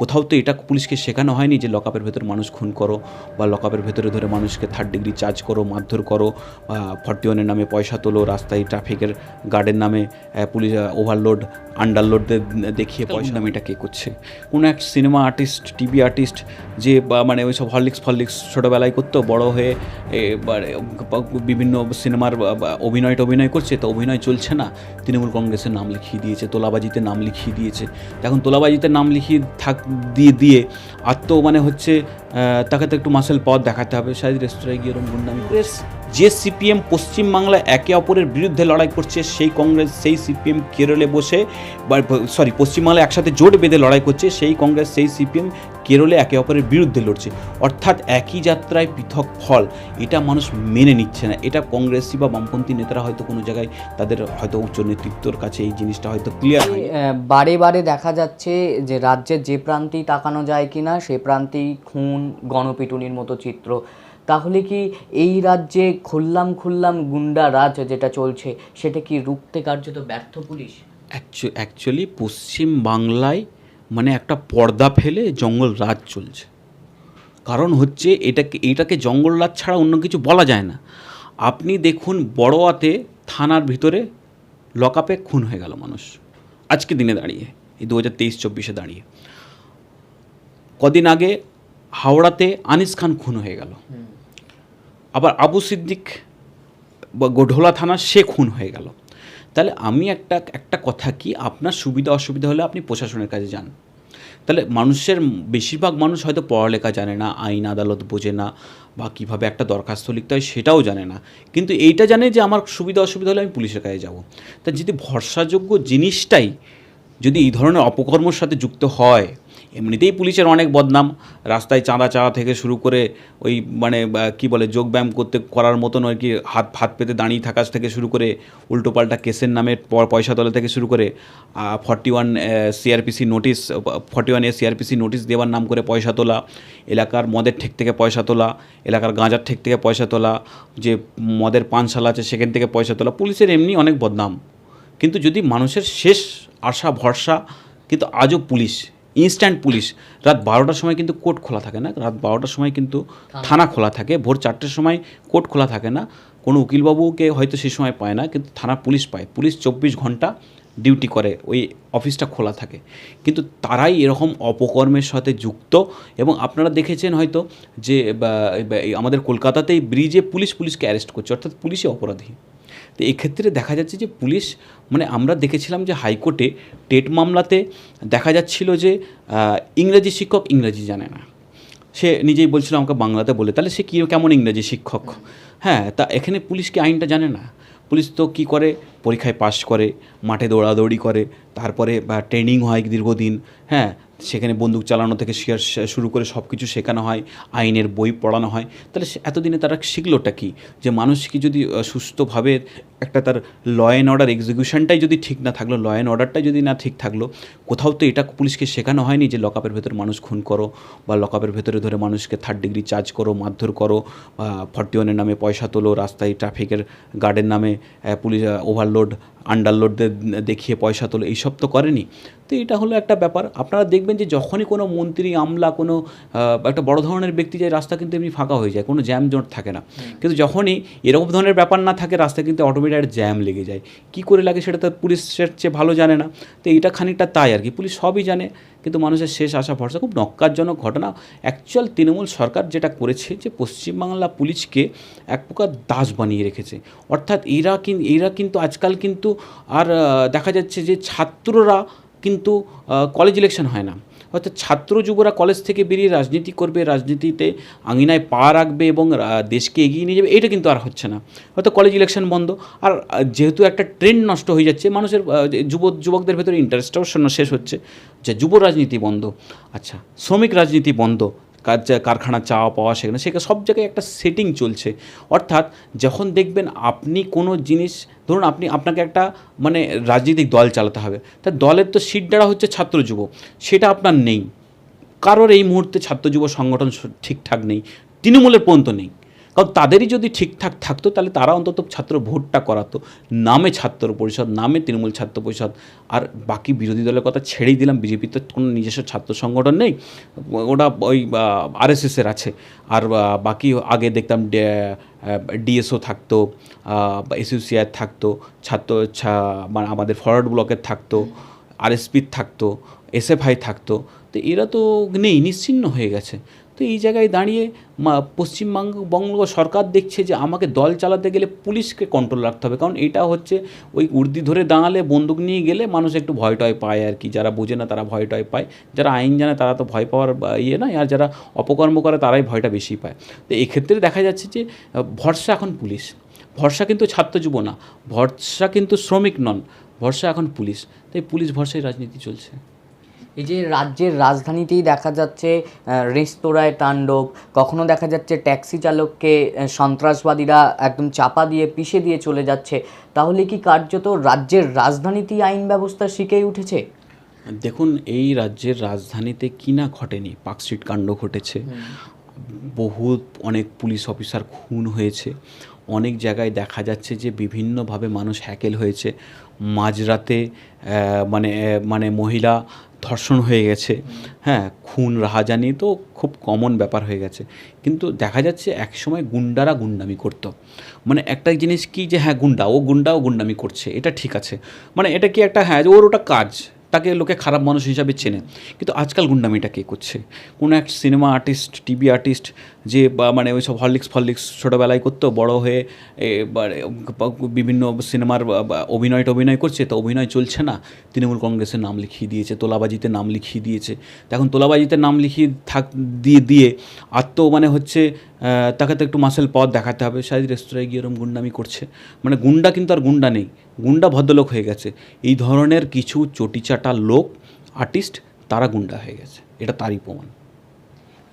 কোথাও তো এটা পুলিশকে শেখানো হয়নি যে লকআপের ভেতরে মানুষ খুন করো বা লকআপের ভেতরে ধরে মানুষকে থার্ড ডিগ্রি চার্জ করো মারধর করো ফর্টি ওয়ানের নামে পয়সা তোলো রাস্তায় ট্রাফিকের গার্ডের নামে পুলিশ ওভারলোড আন্ডারলোডদের দেখিয়ে পয়সা নামে এটা কে করছে? কোনো এক সিনেমা আর্টিস্ট টিভি আর্টিস্ট যে বা মানে ওই সব হরলিক্স ফরলিক্স ছোটোবেলায় করতো বড় হয়ে এবার বিভিন্ন সিনেমার অভিনয় টভিনয় করছে তো অভিনয় চলছে না। তৃণমূল কংগ্রেসের নাম লিখিয়ে দিয়েছে তোলাবাজিতে নাম লিখিয়ে দিয়েছে। এখন তোলাবাজিতে নাম লিখিয়ে থাক, দিয়ে দিয়ে আর তো মানে হচ্ছে তাকে তো একটু মাসেল পথ দেখাতে হবে। সাইজ রেস্তোরাঁয় গিয়ে এরকম গুন্ডামি যে সিপিএম পশ্চিমবাংলায় একে অপরের বিরুদ্ধে লড়াই করছে সেই কংগ্রেস সেই সিপিএম কেরলে বসে বা সরি পশ্চিমবাংলায় একসাথে জোট বেঁধে লড়াই করছে সেই কংগ্রেস সেই সিপিএম কেরলে একে অপরের বিরুদ্ধে লড়ছে। অর্থাৎ একই যাত্রায় পৃথক ফল এটা মানুষ মেনে নিচ্ছে না। এটা কংগ্রেসি বা বামপন্থী নেতারা হয়তো কোনো জায়গায় তাদের হয়তো উচ্চ নেতৃত্বর কাছে এই জিনিসটা হয়তো ক্লিয়ার বারে বারে দেখা যাচ্ছে যে রাজ্যের যে প্রান্তেই তাকানো যায় কিনা সে প্রান্তেই খুন গণপিটুনির মতো চিত্র তাহলে কি এই রাজ্যে খুললাম খুললাম গুন্ডা রাজ যেটা চলছে সেটা কি রুখতে কার্যত ব্যর্থ পুলিশ? অ্যাকচুয়ালি পশ্চিম বাংলায় মানে একটা পর্দা ফেলে জঙ্গল রাজ চলছে। কারণ হচ্ছে এটাকে এটাকে জঙ্গল রাজ ছাড়া অন্য কিছু বলা যায় না। আপনি দেখুন বড়োয়াতে থানার ভিতরে লকআপে খুন হয়ে গেল মানুষ। আজকে দিনে দাঁড়িয়ে এই দু হাজার তেইশ চব্বিশে দাঁড়িয়ে। কদিন আগে হাওড়াতে আনিস খান খুন হয়ে গেল। আবার আবু সিদ্দিক বা গোঢোলা থানা সে খুন হয়ে গেল। তাহলে আমি একটা একটা কথা কি, আপনার সুবিধা অসুবিধা হলে আপনি প্রশাসনের কাছে যান। তাহলে মানুষের বেশিরভাগ মানুষ হয়তো পড়ালেখা জানে না, আইন আদালত বোঝে না বা কীভাবে একটা দরখাস্ত লিখতে হয় সেটাও জানে না। কিন্তু এইটা জানে যে আমার সুবিধা অসুবিধা হলে আমি পুলিশের কাছে যাব। তা যদি ভরসাযোগ্য জিনিসটাই যদি এই ধরনের অপকর্মর সাথে যুক্ত হয় এমনিতেই পুলিশের অনেক বদনাম। রাস্তায় চাঁদা চাওয়া থেকে শুরু করে ওই মানে কি বলে, যোগব্যায়াম করতে, করার মতন আর কি হাত হাত পেতে দাঁড়িয়ে থাকা থেকে শুরু করে উল্টোপাল্টা কেসের নামে পয়সা তোলা থেকে শুরু করে forty one CrPC notice forty one A CrPC notice দেওয়ার নাম করে পয়সা তোলা, এলাকার মদের ঠেক থেকে পয়সা তোলা, এলাকার গাঁজার ঠেক থেকে পয়সা তোলা, যে মদের পানশালা আছে সেখান থেকে পয়সা তোলা, পুলিশের এমনি অনেক বদনাম। কিন্তু যদি মানুষের শেষ আশা, ভরসা, কিন্তু আজও পুলিশ ইনস্ট্যান্ট পুলিশ রাত বারোটার সময় কিন্তু কোর্ট খোলা থাকে না। রাত বারোটার সময় কিন্তু থানা। খোলা থাকে। ভোর চারটের সময় কোর্ট খোলা থাকে না। কোনো উকিলবাবুকে হয়তো সেই সময় পায় না কিন্তু থানা পুলিশ পায়। পুলিশ চব্বিশ ঘণ্টা ডিউটি করে। ওই অফিসটা খোলা থাকে। কিন্তু তারাই এরকম অপকর্মের সাথে যুক্ত এবং আপনারা দেখেছেন হয়তো যে আমাদের কলকাতাতেই ব্রিজে পুলিশ পুলিশকে অ্যারেস্ট করছে। অর্থাৎ পুলিশই অপরাধী। তো এক্ষেত্রে দেখা যাচ্ছে যে পুলিশ মানে আমরা দেখেছিলাম যে হাইকোর্টে টেট মামলাতে দেখা যাচ্ছিল যে ইংরেজি শিক্ষক ইংরেজি জানে না। সে নিজেই বলছিল আমাকে বাংলাতে বলে, তাহলে সে কী, কেমন ইংরেজি শিক্ষক? হ্যাঁ তা এখানে পুলিশ কি আইনটা জানে না? পুলিশ তো কী করে? পরীক্ষায় পাশ করে, মাঠে দৌড়াদৌড়ি করে, তারপরে ট্রেনিং হয় দীর্ঘদিন। হ্যাঁ সেখানে বন্দুক চালানো থেকে শেয়ার শুরু করে সব কিছু শেখানো হয়, আইনের বই পড়ানো হয়। তাহলে এতদিনে তারা শিখলোটা কি? যে মানুষ কি যদি সুস্থভাবে একটা তার ল অ্যান্ড অর্ডার এক্সিকিউশনটাই যদি ঠিক না থাকল ল অ্যান্ড অর্ডারটাই যদি না ঠিক থাকল, কোথাও তো এটা পুলিশকে শেখানো হয়নি যে লকআপের ভেতরে মানুষ খুন করো বা লকআপের ভেতরে ধরে মানুষকে থার্ড ডিগ্রি চার্জ করো, মারধর করো ফর্টি ওয়ানের নামে পয়সা তোলো, রাস্তায় ট্রাফিকের গার্ডের নামে পুলিশ ওভারলোড আন্ডারলোড দেখিয়ে পয়সা তোলো, এইসব তো করেনি। তো এটা হলো একটা ব্যাপার। আপনারা দেখবেন যে যখনই কোনো মন্ত্রী আমলা কোনো একটা বড় ধরনের ব্যক্তি যায় রাস্তা কিন্তু এমনি ফাঁকা হয়ে যায় কোনো জ্যাম জট থাকে না। কিন্তু যখনই এরকম ধরনের ব্যাপার না থাকে রাস্তায় কিন্তু অটোমেটিক জ্যাম লেগে যায়। কি করে লাগে সেটা তো পুলিশের চেয়ে ভালো জানে না। তো এটা খানিকটা তাই আর কি। পুলিশ সবই জানে কিন্তু মানুষের শেষ আশা ভরসা খুব নক্কারজনক ঘটনা। অ্যাকচুয়াল তৃণমূল সরকার যেটা করেছে যে পশ্চিমবাংলা পুলিশকে এক প্রকার দাস বানিয়ে রেখেছে। অর্থাৎ এরা কিন এরা কিন্তু আজকাল কিন্তু আর দেখা যাচ্ছে যে ছাত্ররা কিন্তু কলেজ ইলেকশন হয় না। অর্থাৎ ছাত্র যুবরা কলেজ থেকে বেরিয়ে রাজনীতি করবে, রাজনীতিতে আঙিনায় পা রাখবে এবং দেশকে এগিয়ে নিয়ে যাবে, এটা কিন্তু আর হচ্ছে না। হয়তো কলেজ ইলেকশন বন্ধ। আর যেহেতু একটা ট্রেন্ড নষ্ট হয়ে যাচ্ছে, মানুষের যুব, যুবকদের ভেতরে ইন্টারেস্টটাও শূন্য শেষ হচ্ছে, যে যুব রাজনীতি বন্ধ। আচ্ছা শ্রমিক রাজনীতি বন্ধ। কাজ কারখানা চাওয়া পাওয়া সেখানে সেখানে সব জায়গায় একটা সেটিং চলছে। অর্থাৎ যখন দেখবেন আপনি কোনো জিনিস, ধরুন আপনি, আপনাকে একটা মানে রাজনৈতিক দল চালাতে হবে, তা দলের তো সিট ডাড়া হচ্ছে ছাত্র যুব, সেটা আপনার নেই। কারোর এই মুহূর্তে ছাত্র যুব সংগঠন ঠিকঠাক নেই, তৃণমূলের পর্যন্ত নেই। কারণ তাদেরই যদি ঠিকঠাক থাকতো, তাহলে তারা অন্তত ছাত্র ভোটটা করাতো। নামে ছাত্র পরিষদ, নামে তৃণমূল ছাত্র পরিষদ। আর বাকি বিরোধী দলের কথা ছেড়েই দিলাম বিজেপির তো কোনো নিজস্ব ছাত্র সংগঠন নেই। ওটা ওই আরএসএসের আছে। আর বাকি আগে দেখতাম ডিএসও থাকতো এসইউসিআর থাকতো, ছাত্র মানে আমাদের ফরওয়ার্ড ব্লকের থাকতো, আরএসপির থাকতো, এসএফআই থাকতো। তো এরা তো নেই নিশ্চিহ্ন হয়ে গেছে। তো এই জায়গায় দাঁড়িয়ে পশ্চিমবঙ্গ বঙ্গ সরকার দেখছে যে আমাকে দল চালাতে গেলে পুলিশকে কন্ট্রোল রাখতে হবে। কারণ এটা হচ্ছে ওই উর্দি ধরে দাঁড়ালে বন্দুক নিয়ে গেলে মানুষ একটু ভয় টয় পায় আর কি। যারা বোঝে না তারা ভয় টয় পায়। যারা আইন জানে তারা তো ভয় পাওয়ার ইয়ে নয়। আর যারা অপকর্ম করে তারাই ভয়টা বেশি পায়। তো এক্ষেত্রে দেখা যাচ্ছে যে ভরসা এখন পুলিশ। ভরসা কিন্তু ছাত্র যুব না। ভরসা কিন্তু শ্রমিক নন। ভরসা এখন পুলিশ। তাই পুলিশ ভরসায় রাজনীতি চলছে। এই যে রাজ্যের রাজধানীতেই দেখা যাচ্ছে রেস্তোরাঁয় তাণ্ডব কখনো দেখা যাচ্ছে ট্যাক্সি চালককে সন্ত্রাসবাদীরা একদম চাপা দিয়ে পিষে দিয়ে চলে যাচ্ছে। তাহলে কি কার্যত রাজ্যের রাজধানীতেই আইন ব্যবস্থা শিখেই উঠেছে? দেখুন এই রাজ্যের রাজধানীতে কি না ঘটেনি? পার্কস্ট্রিট কাণ্ড ঘটেছে। বহু অনেক পুলিশ অফিসার খুন হয়েছে। অনেক জায়গায় দেখা যাচ্ছে যে বিভিন্নভাবে মানুষ হ্যাকেল হয়েছে। মাঝরাতে মানে মানে মহিলা ধর্ষণ হয়ে গেছে। হ্যাঁ খুন, রাহাজানি তো খুব কমন ব্যাপার হয়ে গেছে। কিন্তু দেখা যাচ্ছে একসময় গুন্ডারা গুন্ডামি করতো। মানে একটা জিনিস কি যে হ্যাঁ গুন্ডা, ও গুন্ডা ও গুন্ডামি করছে, এটা ঠিক আছে। মানে এটা কি একটা হ্যাঁ ওর ওটা কাজ, তাকে লোকে খারাপ মানুষ হিসাবে চেনে। কিন্তু আজকাল গুন্ডামিটা কে করছে? কোনো এক সিনেমা আর্টিস্ট টিভি আর্টিস্ট যে মানে ওই সব হরলিক্স ফরলিক্স ছোটোবেলায় করতো, বড় হয়ে বিভিন্ন সিনেমার অভিনয় টভিনয় করছে, তো অভিনয় চলছে না। তৃণমূল কংগ্রেসের নাম লিখিয়ে দিয়েছে, তোলাবাজিতে নাম লিখিয়ে দিয়েছে। এখন তোলাবাজিতে নাম লিখিয়ে থাক, দিয়ে দিয়ে আর তো মানে হচ্ছে তাকে তো একটু মাসেল পথ দেখাতে হবে। সাইজ রেস্তোরাঁয় গিয়ে এরম গুন্ডামি করছে। মানে গুন্ডা কিন্তু আর গুন্ডা নেই। গুন্ডা ভদ্রলোক হয়ে গেছে। এই ধরনের কিছু চটিচাটা লোক আর্টিস্ট তারা গুন্ডা হয়ে গেছে। এটা তারই প্রমাণ।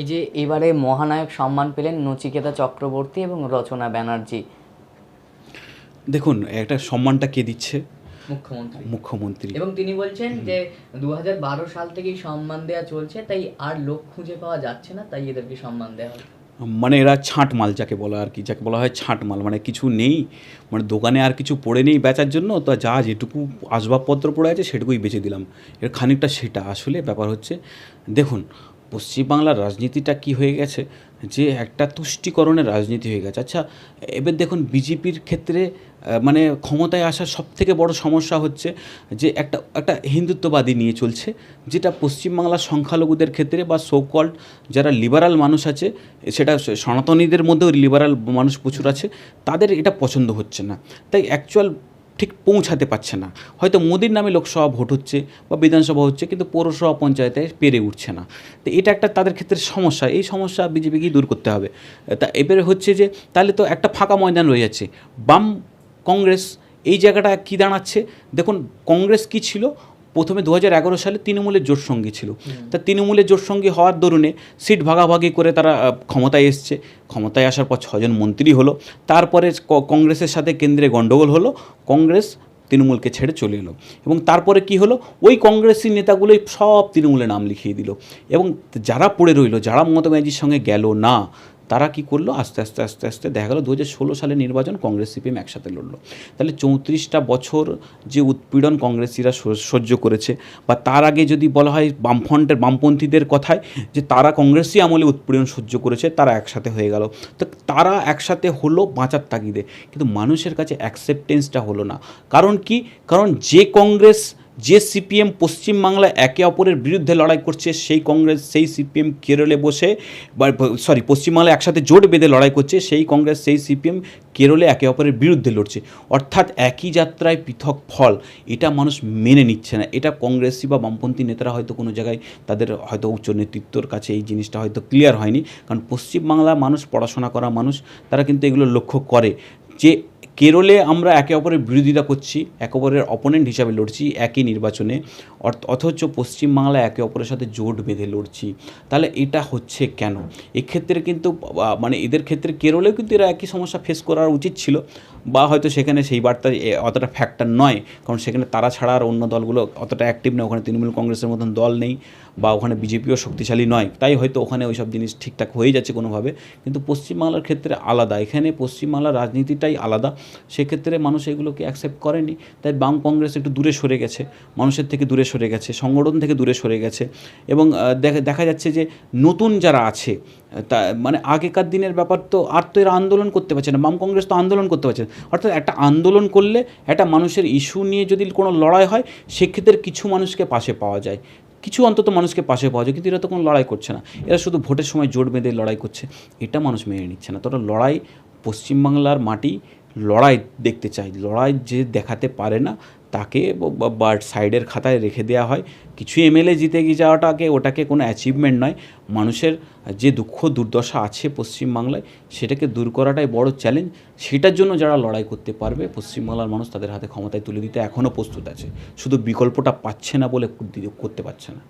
এই যে এবারে মহানায়ক সম্মান পেলেন নচিকেতা চক্রবর্তী এবং রচনা ব্যানার্জি। দেখুন একটা সম্মানটা কে দিচ্ছে? মুখ্যমন্ত্রী। মুখ্যমন্ত্রী। এবং তিনি বলছেন যে দু হাজার বারো সাল থেকেই সম্মান দেওয়া চলছে তাই আর লোক খুঁজে পাওয়া যাচ্ছে না তাই এদেরকে সম্মান দেওয়া হবে মানে এরা ছাঁট মাল যাকে বলা আর কি যাকে বলা হয় ছাঁট মাল মানে কিছু নেই মানে দোকানে আর কিছু পড়ে নেই বেচার জন্য তো যা যেটুকু আসবাবপত্র পড়ে আছে সেটুকুই বেচে দিলাম। এর খানিকটা সেটা আসলে ব্যাপার হচ্ছে দেখুন পশ্চিমবাংলার রাজনীতিটা কি হয়ে গেছে? যে একটা তুষ্টিকরণের রাজনীতি হয়ে গেছে। আচ্ছা এবার দেখুন, বিজেপির ক্ষেত্রে মানে ক্ষমতায় আসার সব থেকে বড় সমস্যা হচ্ছে যে একটা একটা হিন্দুত্ববাদী নিয়ে চলছে, যেটা পশ্চিমবাংলার সংখ্যালঘুদের ক্ষেত্রে বা সোকল্ড যারা লিবারাল মানুষ আছে, সেটা সনাতনীদের মধ্যেও লিবারাল মানুষ প্রচুর আছে, তাদের এটা পছন্দ হচ্ছে না। তাই অ্যাকচুয়াল ঠিক পৌঁছাতে পারছে না। হয়তো মোদির নামে লোকসভা ভোট হচ্ছে বা বিধানসভা হচ্ছে, কিন্তু পৌরসভা পঞ্চায়েতে পেরে উঠছে না। তো এটা একটা তাদের ক্ষেত্রে সমস্যা। এই সমস্যা বিজেপিকেই দূর করতে হবে। তা এবারে হচ্ছে যে, তাহলে তো একটা ফাঁকা ময়দান রয়ে যাচ্ছে। বাম কংগ্রেস এই জায়গাটা কী দাঁড়াচ্ছে? দেখুন, কংগ্রেস কি ছিল? প্রথমে দু হাজার এগারো সালে তৃণমূলের জোট সঙ্গী ছিল। তা তৃণমূলের জোট সঙ্গী হওয়ার দরুনে সিট ভাগাভাগি করে তারা ক্ষমতায় এসছে। ক্ষমতায় আসার পর ছজন মন্ত্রী হলো। তারপরে কংগ্রেসের সাথে কেন্দ্রে গণ্ডগোল হলো। কংগ্রেস তৃণমূলকে ছেড়ে চলে এলো। এবং তারপরে কি হলো? ওই কংগ্রেসি নেতাগুলোই সব তৃণমূলে নাম লিখিয়ে দিল। এবং যারা পড়ে রইল যারা মমতা ব্যানার্জির সঙ্গে গেল না তারা কি করল? আস্তে আস্তে আস্তে আস্তে দেখা গেলো দু হাজার ষোলো সালে নির্বাচন কংগ্রেস সিপিএম একসাথে লড়লো। তাহলে চৌত্রিশটা বছর যে উৎপীড়ন কংগ্রেসিরা সহ্য করেছে বা তার আগে যদি বলা হয় বামফ্রন্টের বামপন্থীদের কথায় যে তারা কংগ্রেসই আমলে উৎপীড়ন সহ্য করেছে, তারা একসাথে হয়ে গেল। তো তারা একসাথে হলো বাঁচার তাগিদে। কিন্তু মানুষের কাছে অ্যাকসেপ্টেন্সটা হলো না। কারণ কি? কারণ যে কংগ্রেস যে সিপিএম পশ্চিমবাংলায় একে অপরের বিরুদ্ধে লড়াই করছে, সেই কংগ্রেস, সেই সিপিএম কেরলে বসে সরি পশ্চিমবাংলায় একসাথে জোট বেঁধে লড়াই করছে, সেই কংগ্রেস, সেই সিপিএম কেরলে একে অপরের বিরুদ্ধে লড়ছে। অর্থাৎ একই যাত্রায় পৃথক ফল, এটা মানুষ মেনে নিচ্ছে না। এটা কংগ্রেসি বা বামপন্থী নেতারা হয়তো কোনো জায়গায় তাদের হয়তো উচ্চ নেতৃত্বর কাছে এই জিনিসটা হয়তো ক্লিয়ার হয়নি। কারণ পশ্চিমবাংলার মানুষ, পড়াশোনা করা মানুষ, তারা কিন্তু এগুলো লক্ষ্য করে যে কেরলে আমরা একে অপরের বিরোধিতা করছি, একে অপরের অপোনেন্ট হিসাবে লড়ছি, একই নির্বাচনে। অথচ পশ্চিমবাংলায় একে অপরের সাথে জোট বেঁধে লড়ছি। তাহলে এটা হচ্ছে কেন? এক্ষেত্রে কিন্তু মানে এদের ক্ষেত্রে কেরলেও কিন্তু এরা একই সমস্যা ফেস করার উচিত ছিল। বা হয়তো সেখানে সেই বার্তা অতটা ফ্যাক্টর নয়। কারণ সেখানে তারা ছাড়া আর অন্য দলগুলো অতটা অ্যাক্টিভ নয় ওখানে তৃণমূল কংগ্রেসের মতন দল নেই। বা ওখানে বিজেপিও শক্তিশালী নয়, তাই হয়তো ওখানে ওইসব জিনিস ঠিকঠাক হয়ে যাচ্ছে কোনোভাবে। কিন্তু পশ্চিমবাংলার ক্ষেত্রে আলাদা। এখানে পশ্চিমবাংলার রাজনীতিটাই আলাদা। সেক্ষেত্রে মানুষ এগুলোকে অ্যাকসেপ্ট করেনি। তাই বাম কংগ্রেস একটু দূরে সরে গেছে। মানুষের থেকে দূরে সরে গেছে। সংগঠন থেকে দূরে সরে গেছে। এবং দেখা দেখা যাচ্ছে যে নতুন যারা আছে, তা মানে আগেকার দিনের ব্যাপার তো আর তো এরা আন্দোলন করতে পারছে না। বাম কংগ্রেস তো আন্দোলন করতে পারছে না। অর্থাৎ একটা আন্দোলন করলে একটা মানুষের ইস্যু নিয়ে যদি কোনো লড়াই হয়, সেক্ষেত্রে কিছু মানুষকে পাশে পাওয়া যায়। কিছু অন্তত মানুষকে পাশে পাওয়া যায়, কিন্তু এরা তো কোনো লড়াই করছে না। এরা শুধু ভোটের সময় জোট বেঁধে লড়াই করছে। এটা মানুষ মেনে নিচ্ছে না। তো লড়াই পশ্চিমবাংলার মাটি লড়াই দেখতে চাই। লড়াই যে দেখাতে পারে না, তাকে বা সাইডের খাতায় রেখে দেওয়া হয়। কিছু এমএলএ জিতে গিয়ে যাওয়াটাকে, ওটাকে কোনো অ্যাচিভমেন্ট নয়। মানুষের যে দুঃখ, দুর্দশা আছে পশ্চিমবাংলায়, সেটাকে দূর করাটাই বড় চ্যালেঞ্জ সেটার জন্য যারা লড়াই করতে পারবে, পশ্চিমবাংলার মানুষ তাদের হাতে ক্ষমতায় তুলে দিতে এখনও প্রস্তুত আছে। শুধু বিকল্পটা পাচ্ছে না বলে করতে পারছে না।